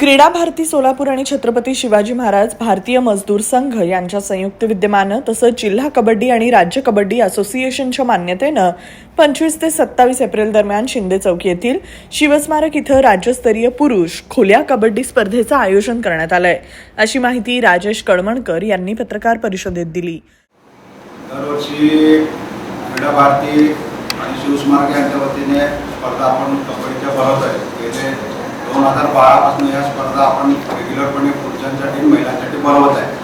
क्रीडा भारती सोलापूर आणि छत्रपती शिवाजी महाराज भारतीय मजदूर संघ यांच्या संयुक्त विद्यमानं तसंच जिल्हा कबड्डी आणि राज्य कबड्डी असोसिएशनच्या मान्यतेनं पंचवीस ते सत्तावीस एप्रिल दरम्यान शिंदे चौक येथील शिवस्मारक इथं राज्यस्तरीय पुरुष खुल्या कबड्डी स्पर्धेचं आयोजन करण्यात आलंय. अशी माहिती राजेश कळमणकर यांनी पत्रकार परिषदेत दिली. दरवर्षी क्रीडा भारती आणि शिवस्मारक यांच्या वतीने स्पर्धा आपण कबड्डीच्या भरवत आहे. हजार बारापासून या स्पर्धा आपण रेग्युलरपणे पुरुषांसाठी महिलांसाठी बनवत आहे.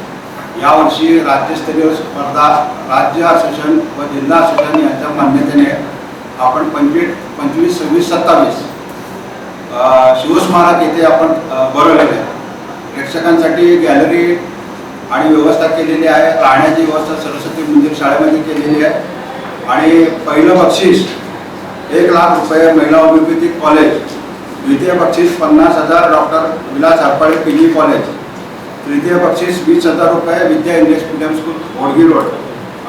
यावर्षी राज्यस्तरीय स्पर्धा राज्य असोसिएशन व जिल्हा असोसिएशन यांच्या मान्यतेने आपण पंचवीस पंचवीस सव्वीस सत्तावीस शिवस्मारक येथे आपण भरवलेले आहे. प्रेक्षकांसाठी गॅलरी आणि व्यवस्था केलेली आहे. राहण्याची व्यवस्था सरस्वती मंदिर शाळेमध्ये केलेली आहे. आणि पहिलं बक्षीस एक लाख रुपये महिला होमिओपॅथिक कॉलेज द्वितीय बक्षीस पन्नास हजार doctor Vilas Harpale P G college. तृतीय बक्षीस वीस हजार रुपये Vidya English medium school Hodgi road.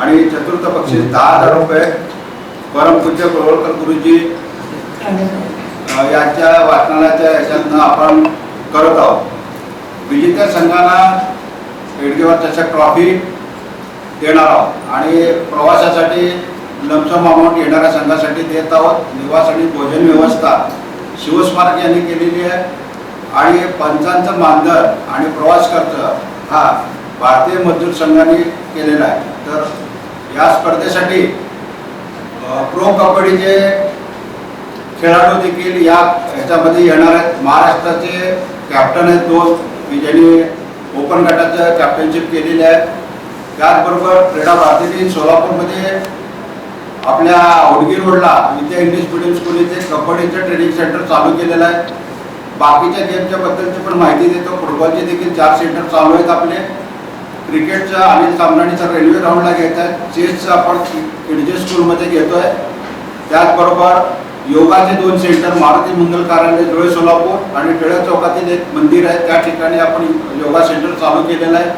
आणि चतुर्थ बक्षीस दहा हजार रुपये परमपूज्य गोळवळकर गुरुजी यांच्या वाचनालयाच्या याच्यातनं आपण करत आहोत. विजेत्या संघाला हेडगेवर चषक ट्रॉफी देणार आहोत. आणि प्रवासासाठी लमसम अमाऊंट येणाऱ्या संघासाठी देत आहोत. निवास आणि भोजन व्यवस्था शिवस्मारक यांनी केलेली आहे. आणि पंचांचं मानधन आणि प्रवास खर्च हा भारतीय मजदूर संघाने केलेला आहे. तर या स्पर्धेसाठी प्रो कबड्डीचे खेळाडू देखील या ह्याच्यामध्ये येणार आहेत. महाराष्ट्राचे कॅप्टन आहेत दोन की ज्यांनी ओपन गटाचं कॅप्टनशिप केलेली आहे त्याचबरोबर क्रीडा भारतीने सोलापूरमध्ये आपल्या औडगी रोडला विद्या इंग्लिश मिडियम स्कूल इथे कबड्डीचं ट्रेनिंग सेंटर चालू केलेलं आहे. बाकीच्या गेमच्या बद्दलची पण माहिती देतो. फुटबॉलचे देखील चार सेंटर चालू आहेत आपले. क्रिकेटचं अनिल सामनाणीचं रेल्वे ग्राउंडला घेत आहे चेसचं आपण किडजे स्कूलमध्ये घेतोय. त्याचबरोबर योगाचे दोन सेंटर मारुती मंगल कार्यालय धुळे सोलापूर आणि टिळक चौकातील एक मंदिर आहे. त्या ठिकाणी आपण योगा सेंटर चालू केलेलं आहे.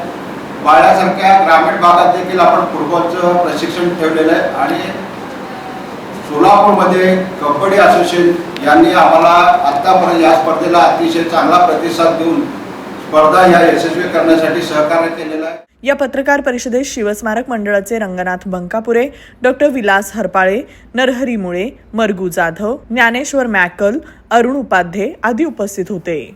बाळ्यासारख्या ग्रामीण भागात देखील आपण फुटबॉलचं प्रशिक्षण ठेवलेलं आहे. आणि सोलापूरमध्ये कबड्डी असोसिएशन यांनी आम्हाला आत्तापर्यंत या स्पर्धेला अतिशय चांगला प्रतिसाद देऊन स्पर्धा या यशस्वी करण्यासाठी सहकार्य केलेलं आहे. या पत्रकार परिषदेत शिवस्मारक मंडळाचे रंगनाथ बंकापुरे डॉक्टर विलास हरपाळे नरहरी मुळे मरगू जाधव ज्ञानेश्वर मॅकल अरुण उपाध्ये आदी उपस्थित होते.